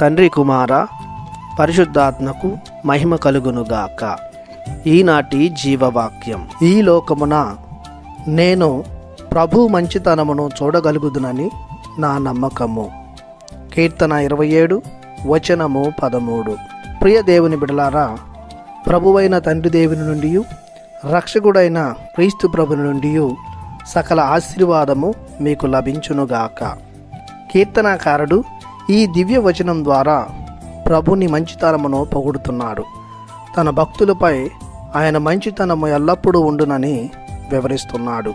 తండ్రి కుమార పరిశుద్ధాత్మకు మహిమ కలుగునుగాక. ఈనాటి జీవవాక్యం. ఈ లోకమున నేను ప్రభు మంచితనమును చూడగలుగుదునని నా నమ్మకము. కీర్తన ఇరవై ఏడు వచనము పదమూడు. ప్రియ దేవుని బిడలారా ప్రభువైన తండ్రి దేవుని నుండి రక్షకుడైన క్రీస్తు ప్రభుని నుండి సకల ఆశీర్వాదము మీకు లభించునుగాక. కీర్తనాకారుడు ఈ దివ్య వచనం ద్వారా ప్రభుని మంచితనమును పొగుడుతున్నాడు. తన భక్తులపై ఆయన మంచితనము ఎల్లప్పుడూ ఉండునని వివరిస్తున్నాడు.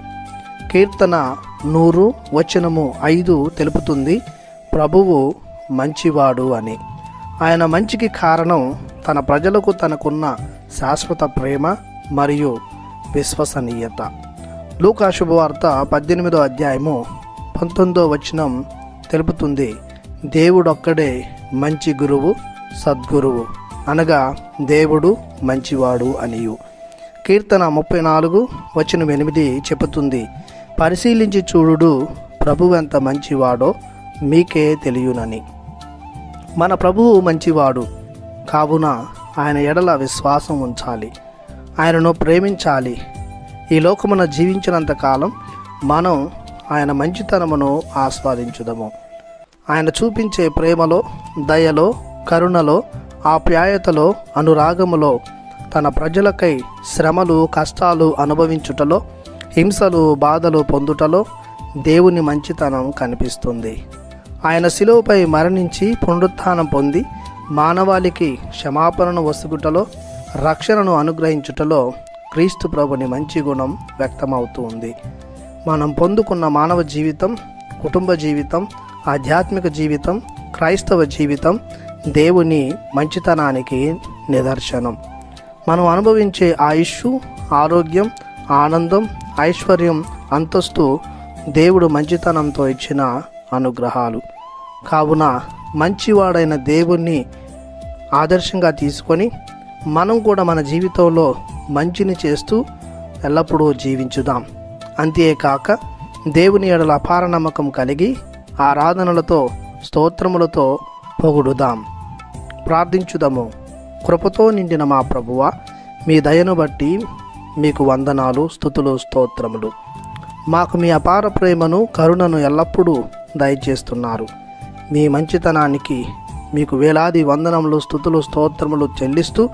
కీర్తన నూరు వచనము ఐదు తెలుపుతుంది ప్రభువు మంచివాడు అని. ఆయన మంచికి కారణం తన ప్రజలకు తనకున్న శాశ్వత ప్రేమ మరియు విశ్వసనీయత. లూకా శుభవార్త పద్దెనిమిదో అధ్యాయము పంతొమ్మిదో వచనం తెలుపుతుంది దేవుడొక్కడే మంచి గురువు సద్గురువు. అనగా దేవుడు మంచివాడు అనియు. కీర్తన ముప్పై నాలుగు వచనం ఎనిమిది చెబుతుంది పరిశీలించి చూడుడు ప్రభువు ఎంత మంచివాడో మీకే తెలియనని. మన ప్రభువు మంచివాడు కావున ఆయన ఎడల విశ్వాసం ఉంచాలి. ఆయనను ప్రేమించాలి. ఈ లోకమున జీవించినంత కాలం మనం ఆయన మంచితనమును ఆస్వాదించుదము. ఆయన చూపించే ప్రేమలో దయలో కరుణలో ఆప్యాయతలో అనురాగములో తన ప్రజలకై శ్రమలు కష్టాలు అనుభవించుటలో హింసలు బాధలు పొందుటలో దేవుని మంచితనం కనిపిస్తుంది. ఆయన శిలువపై మరణించి పునరుత్థానం పొంది మానవాళికి క్షమాపణను వసుగుటలో రక్షణను అనుగ్రహించుటలో క్రీస్తు ప్రభుని మంచి గుణం వ్యక్తమవుతుంది మనం పొందుకున్న మానవ జీవితం కుటుంబ జీవితం ఆధ్యాత్మిక జీవితం క్రైస్తవ జీవితం దేవుని మంచితనానికి నిదర్శనం. మనం అనుభవించే ఆయుష్ ఆరోగ్యం ఆనందం ఐశ్వర్యం అంతస్తు దేవుడు మంచితనంతో ఇచ్చిన అనుగ్రహాలు. కావున మంచివాడైన దేవుణ్ణి ఆదర్శంగా తీసుకొని మనం కూడా మన జీవితంలో మంచిని చేస్తూ ఎల్లప్పుడూ జీవించుదాం. అంతేకాక దేవుని ఎడల అపార నమ్మకం కలిగి ఆరాధనలతో స్తోత్రములతో పొగుడుదాం. ప్రార్థించుదాము. కృపతో నిండిన మా ప్రభువ మీ దయను బట్టి మీకు వందనాలు స్థుతులు స్తోత్రములు. మాకు మీ అపార ప్రేమను కరుణను ఎల్లప్పుడూ దయచేస్తున్నారు. మీ మంచితనానికి మీకు వేలాది వందనములు స్థుతులు స్తోత్రములు చెల్లిస్తూ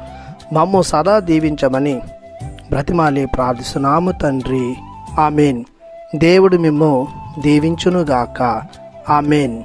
మమ్ము సదా దీవించమని బ్రతిమాలి ప్రార్థిస్తున్నాము తండ్రి. ఆమెన్. దేవుడు మిమ్ము దీవించునుగాక. ఆమెన్